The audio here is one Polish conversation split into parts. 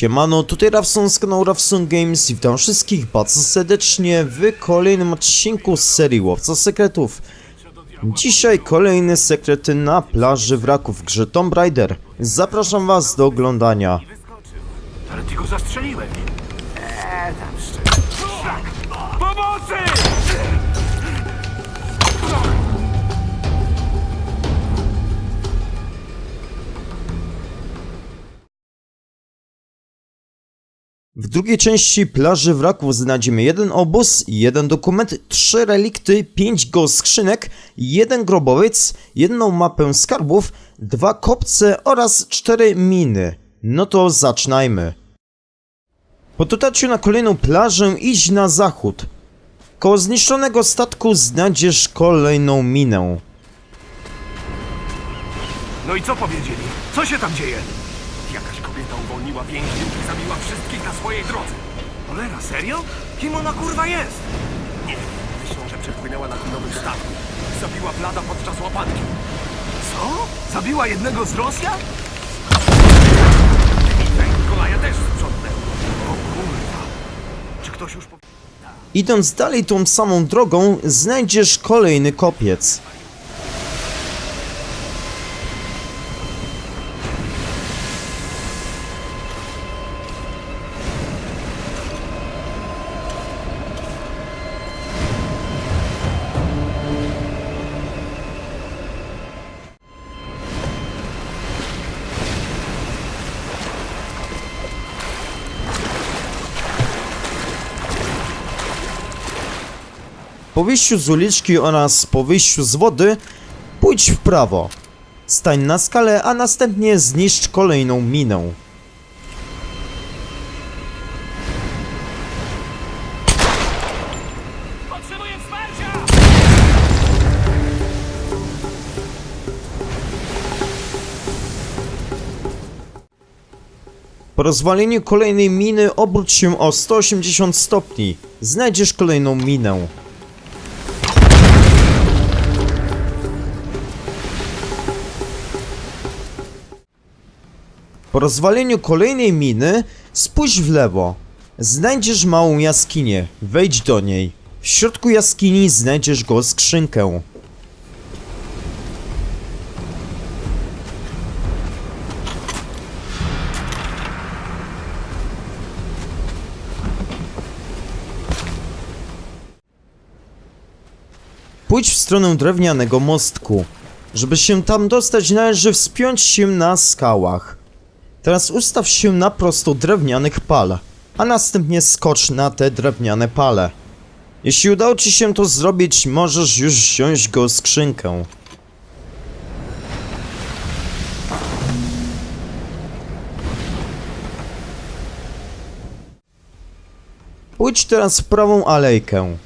Siemano, tutaj Rawson z kanału Rawson Games i witam wszystkich bardzo serdecznie w kolejnym odcinku z serii Łowca Sekretów. Dzisiaj kolejne sekrety na plaży wraków w grze Tomb Raider. Zapraszam was do oglądania. Ale ty go zastrzeliłeś. Eee, tam drugiej części plaży wraków znajdziemy jeden obóz, jeden dokument, trzy relikty, pięć go skrzynek, jeden grobowiec, jedną mapę skarbów, dwa kopce oraz cztery miny. No to zaczynajmy. Po dotarciu na kolejną plażę idź na zachód. Koło zniszczonego statku znajdziesz kolejną minę. No i co powiedzieli? Co się tam dzieje? Jakaś kobieta uwolniła więźniów i zabiła wszystkich na swojej drodze. Cholera, serio? Kim ona kurwa jest? Nie, myślą, że przepłynęła na nowym statku. Zabiła Blada podczas łapanki. Co? Zabiła jednego z Rosjan? Też. O kurwa. Czy ktoś już... Idąc dalej tą samą drogą, znajdziesz kolejny kopiec. Po wyjściu z uliczki oraz po wyjściu z wody, pójdź w prawo. Stań na skalę, a następnie zniszcz kolejną minę. Potrzebuję wsparcia! Po rozwaleniu kolejnej miny obróć się o 180 stopni. Znajdziesz kolejną minę. Po rozwaleniu kolejnej miny spójrz w lewo. Znajdziesz małą jaskinię. Wejdź do niej. W środku jaskini znajdziesz go skrzynkę. Pójdź w stronę drewnianego mostku. Żeby się tam dostać, należy wspiąć się na skałach. Teraz ustaw się na prosto drewnianych pal, a następnie skocz na te drewniane pale. Jeśli udało ci się to zrobić, możesz już wziąć go skrzynkę. Pójdź teraz w prawą alejkę.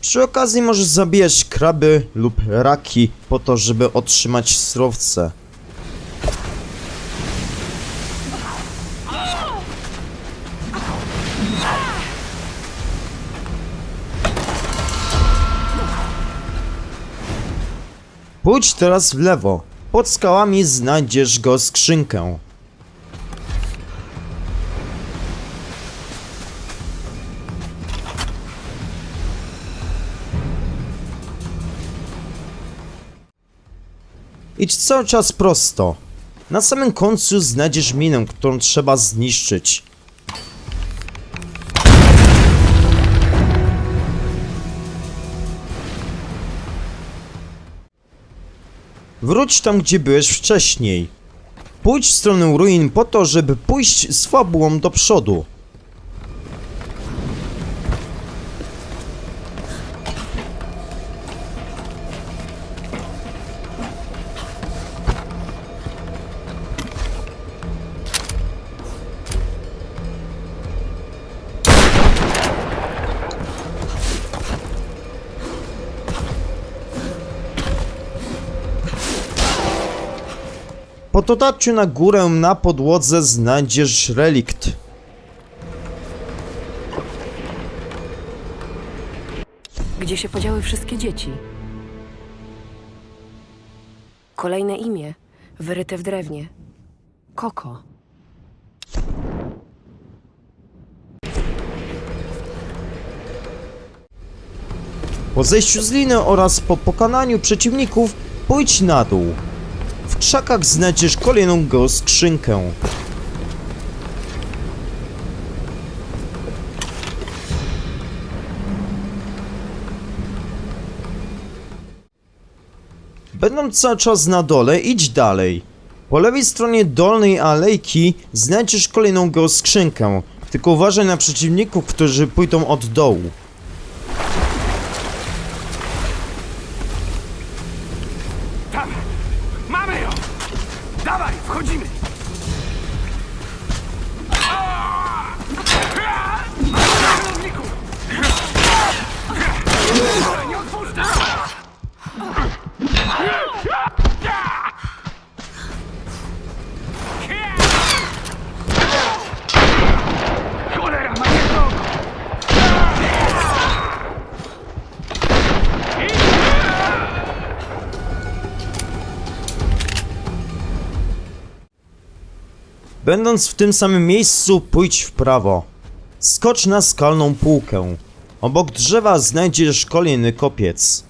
Przy okazji możesz zabijać kraby lub raki po to, żeby otrzymać surowce. Pójdź teraz w lewo. Pod skałami znajdziesz go skrzynkę. Idź cały czas prosto. Na samym końcu znajdziesz minę, którą trzeba zniszczyć. Wróć tam, gdzie byłeś wcześniej. Pójdź w stronę ruin po to, żeby pójść z fabułą do przodu. Po dotarciu na górę na podłodze znajdziesz relikt. Gdzie się podziały wszystkie dzieci? Kolejne imię, wyryte w drewnie. Koko. Po zejściu z liny oraz po pokonaniu przeciwników pójdź na dół. Krzakach znajdziesz kolejną go skrzynkę. Będąc cały czas na dole, idź dalej. Po lewej stronie dolnej alejki znajdziesz kolejną geoskrzynkę. Tylko uważaj na przeciwników, którzy pójdą od dołu. Będąc w tym samym miejscu, pójdź w prawo. Skocz na skalną półkę. Obok drzewa znajdziesz kolejny kopiec.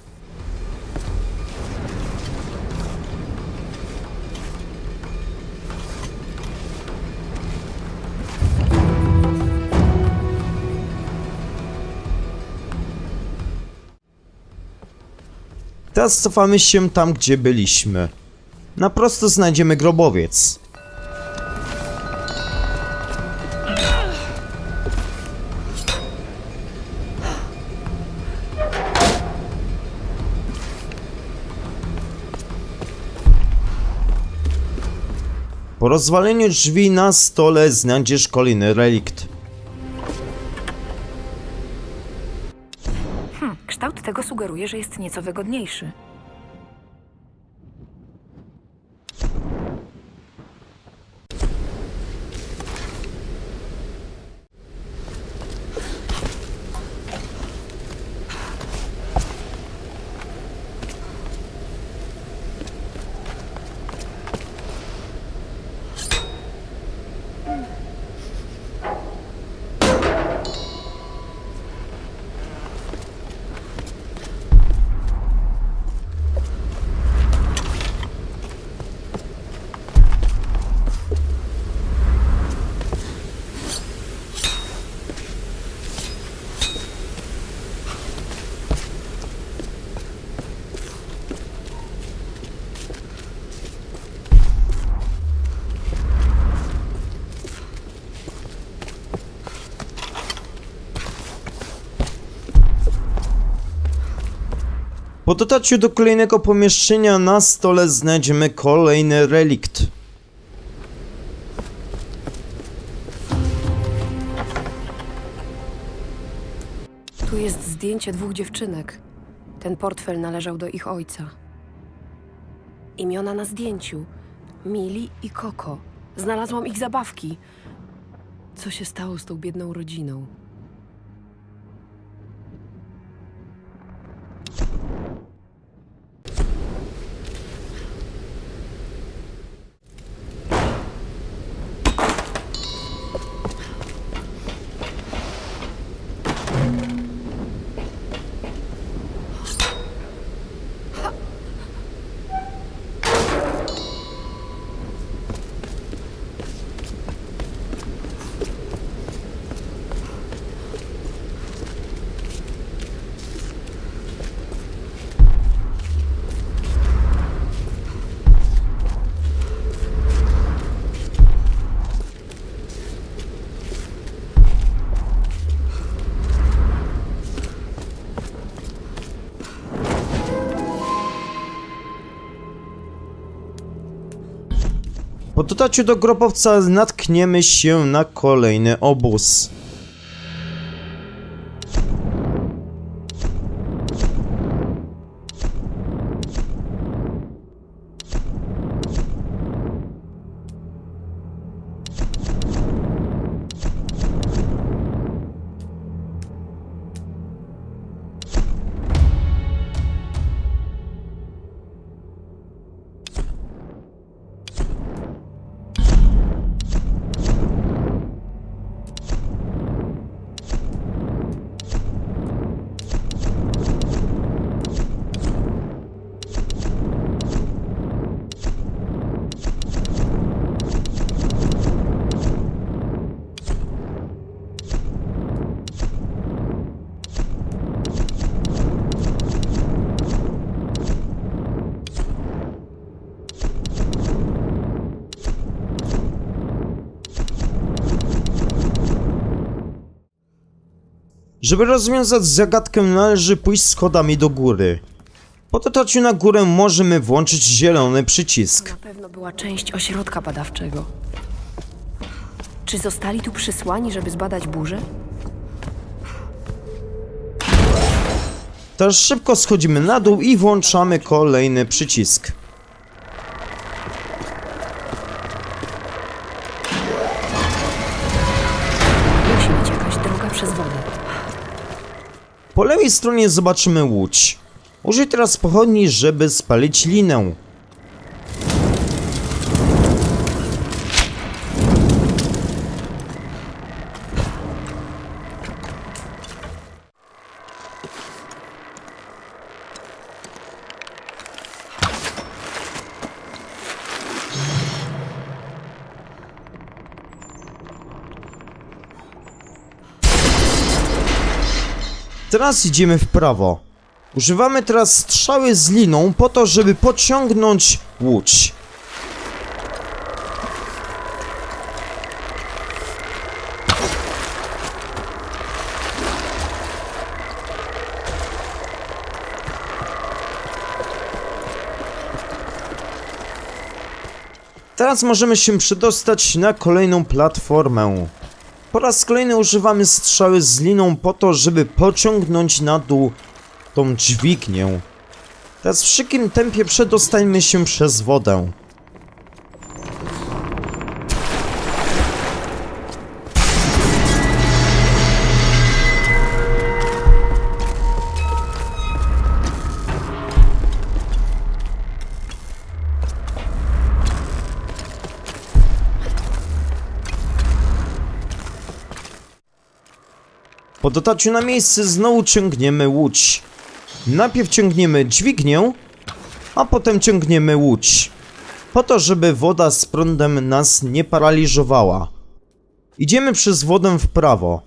Teraz cofamy się tam, gdzie byliśmy. Na prosto znajdziemy grobowiec. Po rozwaleniu drzwi na stole znajdziesz kolejny relikt. Kształt tego sugeruje, że jest nieco wygodniejszy. Po dotarciu do kolejnego pomieszczenia na stole znajdziemy kolejny relikt. Tu jest zdjęcie dwóch dziewczynek. Ten portfel należał do ich ojca. Imiona na zdjęciu: Mili i Koko. Znalazłam ich zabawki. Co się stało z tą biedną rodziną? Po dotarciu do grobowca natkniemy się na kolejny obóz. Żeby rozwiązać zagadkę należy pójść schodami do góry. Po dotarciu na górę możemy włączyć zielony przycisk. Na pewno była część ośrodka badawczego. Czy zostali tu przysłani, żeby zbadać burzę? Teraz szybko schodzimy na dół i włączamy kolejny przycisk. Po lewej stronie zobaczymy łódź. Użyj teraz pochodni, żeby spalić linę. Teraz idziemy w prawo. Używamy teraz strzały z liną po to, żeby pociągnąć łódź. Teraz możemy się przedostać na kolejną platformę. Po raz kolejny używamy strzały z liną po to, żeby pociągnąć na dół tą dźwignię. Teraz w szybkim tempie przedostańmy się przez wodę. Po dotarciu na miejsce znowu ciągniemy łódź. Najpierw ciągniemy dźwignię, a potem ciągniemy łódź. Po to, żeby woda z prądem nas nie paraliżowała. Idziemy przez wodę w prawo.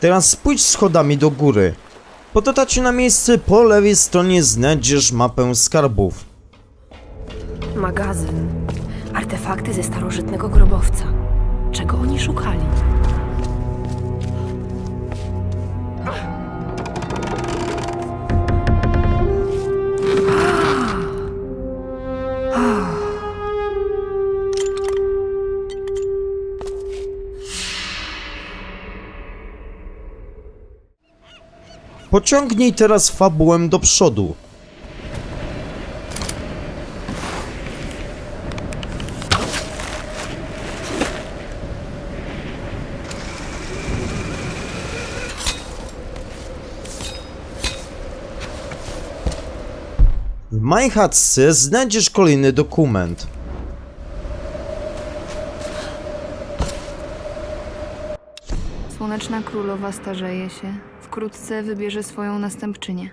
Teraz pójdź schodami do góry. Po dotarciu na miejsce po lewej stronie znajdziesz mapę skarbów. Magazyn. Artefakty ze starożytnego grobowca. Czego oni szukali? Pociągnij teraz fabułę do przodu. W MyHatce znajdziesz kolejny dokument. Słoneczna królowa starzeje się. Wkrótce wybierze swoją następczynię.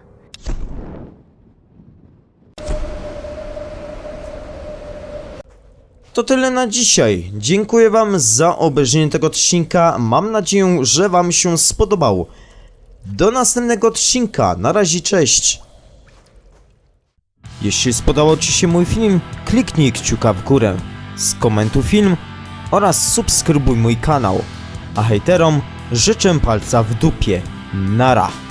To tyle na dzisiaj. Dziękuję Wam za obejrzenie tego odcinka. Mam nadzieję, że Wam się spodobał. Do następnego odcinka. Na razie, cześć. Jeśli spodobał Ci się mój film, kliknij kciuka w górę, skomentuj film oraz subskrybuj mój kanał. A hejterom życzę palca w dupie. Nada.